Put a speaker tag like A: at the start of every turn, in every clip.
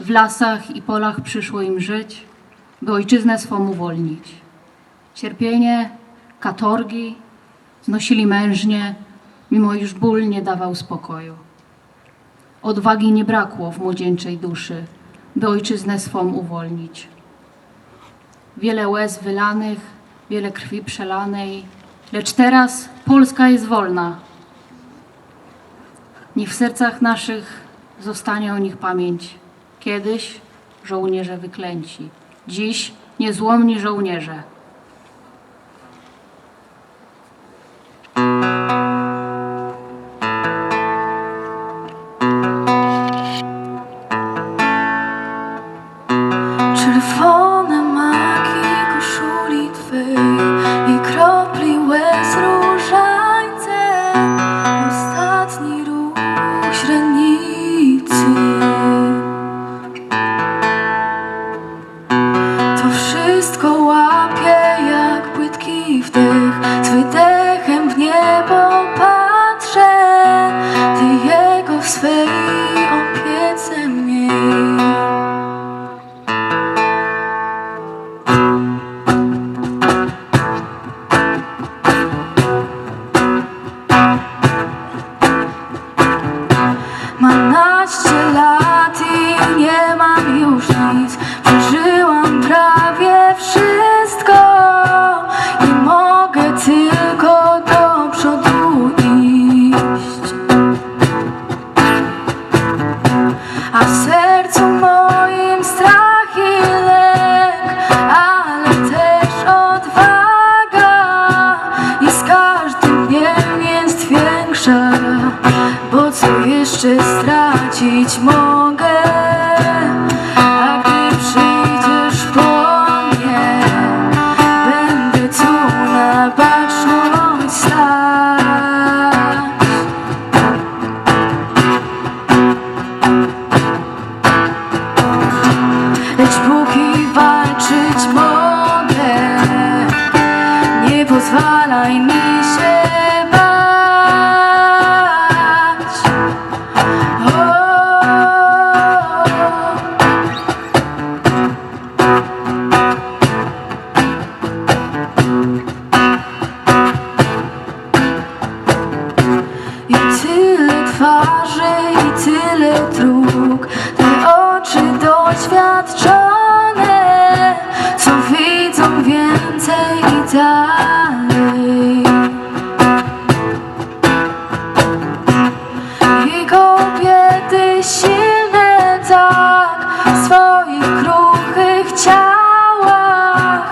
A: W lasach i polach przyszło im żyć, by ojczyznę swą uwolnić. Cierpienie, katorgi znosili mężnie, mimo iż ból nie dawał spokoju. Odwagi nie brakło w młodzieńczej duszy, by ojczyznę swą uwolnić. Wiele łez wylanych, wiele krwi przelanej, lecz teraz Polska jest wolna. Niech w sercach naszych zostanie o nich pamięć. Kiedyś żołnierze wyklęci, dziś niezłomni żołnierze.
B: Wszystko łapie jak płytki wdech Z wydechem w niebo patrzę. Ty jego w swej jeszcze stracić mogę A gdy przyjdziesz po mnie Będę tu na baczność stać. Lecz póki walczyć mogę Nie pozwalaj mi i tyle dróg. Te oczy doświadczone Co widzą więcej i dalej. I kobiety silne tak W swoich kruchych ciałach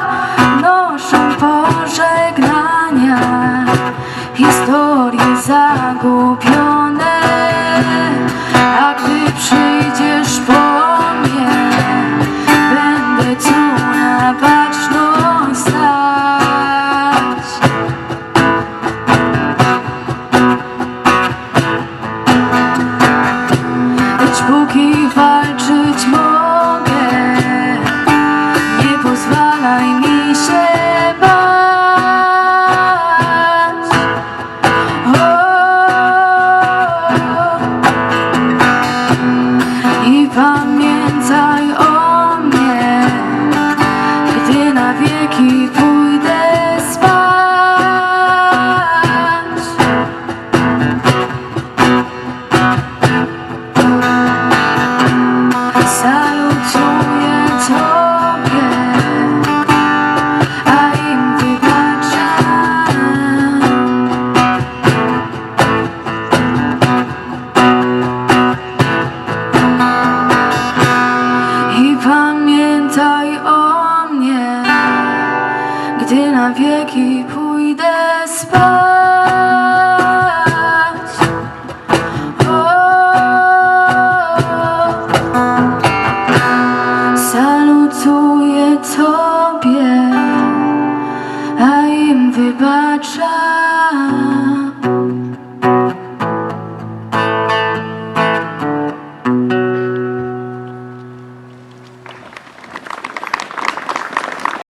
B: Noszą pożegnania. Historie zagubione A gdy przyjdziesz po Tobie, a im wybaczam.